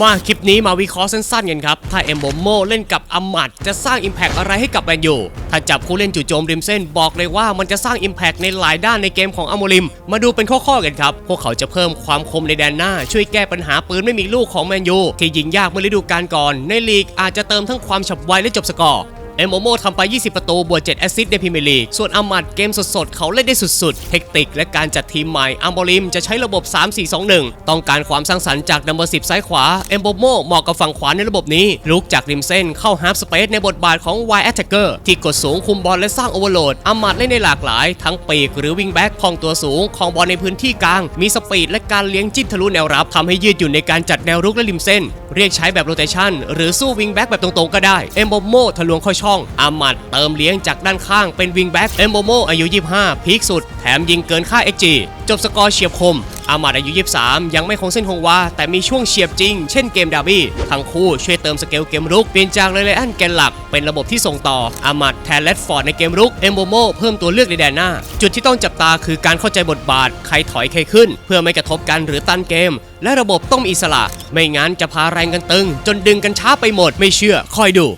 มาคลิปนี้มาวิเคราะห์สั้นๆกันครับ ถ้าเอมโบโมเล่นกับอัมมัดจะสร้าง Impact อะไรให้กับแมนยูถ้าจับผู้เล่นจู่โจมริมเส้นบอกเลยว่ามันจะสร้าง Impact ในหลายด้านในเกมของอัมโมริม มาดูเป็นข้อๆกันครับ พวกเขาจะเพิ่มความคมในแดนหน้า ช่วยแก้ปัญหาปืนไม่มีลูกของแมนยูที่ยิงยากเมื่อฤดูกาลก่อน ในลีกอาจจะเติมทั้งความฉับไวและจบสกอร์ เอมโมโมทำไป 20 ประตู บวก 7 แอสซิสต์ในพรีเมียร์ลีก ส่วนอามัดเกมสดๆ เขาเล่นได้สุดๆ เทคนิคและการจัดทีมใหม่อัมโบริมจะใช้ระบบ 3-4-2-1 ต้องการความสร้างสรรค์จากนัมเบอร์10ซ้ายขวา เอมโมโมเหมาะกับฝั่งขวาในระบบนี้ ลุกจากริมเส้นเข้าฮาร์ฟสเปซในบทบาทของ Y Attacker ที่กดสูงคุมบอลและสร้างโอเวอร์โหลดอามัดเล่นได้หลากหลาย ทั้งปีกหรือวิงแบ็กของตัวสูงของบอลในพื้นที่กลาง มีสปีดและการเลี้ยงจิ้มทะลุแนวรับทำให้ยืดหยุ่นในการจัดแนวรุกและริมเส้น เรียกใช้แบบโรเตชันหรือสู้วิงแบ็กแบบตรงๆก็ได้เอมโบโมทะลวงเข้าช่องอามัดเติมเลี้ยงจากด้านข้างเป็นวิงแบ็กเอมโบโมอายุ 25 พีคสุด แถมยิงเกินค่า XG จบสกอร์เฉียบคม อามัดอายุ 23 ยังไม่คงเส้นคงวา แต่มีช่วงเฉียบจริง เช่นเกมดาร์บี้ ทั้งคู่ช่วยเติมสเกลเกมรุก เปลี่ยนจากเลเลอันแกนหลัก เป็นระบบที่ส่งต่อ อามัดแทนเลดฟอร์ดในเกมรุก เอมโบโมเพิ่มตัวเลือกในแดนหน้า จุดที่ต้องจับตาคือการเข้าใจบทบาท ใครถอยใครขึ้น เพื่อไม่กระทบกันหรือตันเกม และระบบต้องมีอิสระ ไม่งั้นจะพาแรงกันตึง จนดึงกันช้าไปหมด ไม่เชื่อ คอยดู